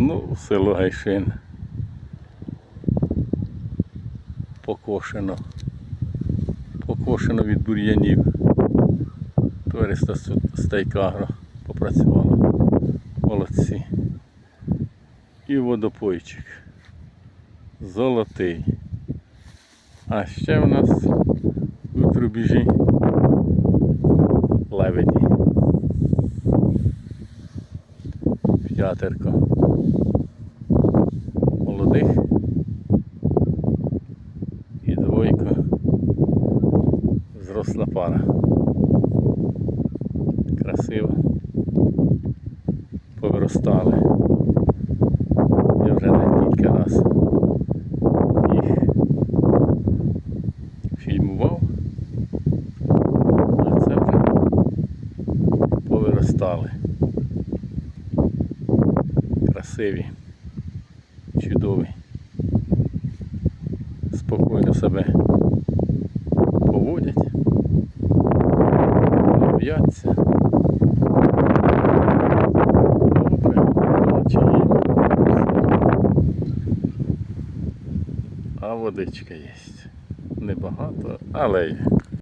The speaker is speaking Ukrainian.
Ну, село Гайшин. Покошено. Покошено від бур'янів. Товариство Стейкагро попрацювало. Молодці. І водопойчик. Золотий. А ще в нас у трубіжі лебеді. П'ятерко. Зросла пара. Красиво. Повиростали. Я вже не кілька раз їх фільмував. А це вже повиростали. Красиві, чудові. Спокійно себе поводять, бояться. Добре. А водичка є. Небагато, але є.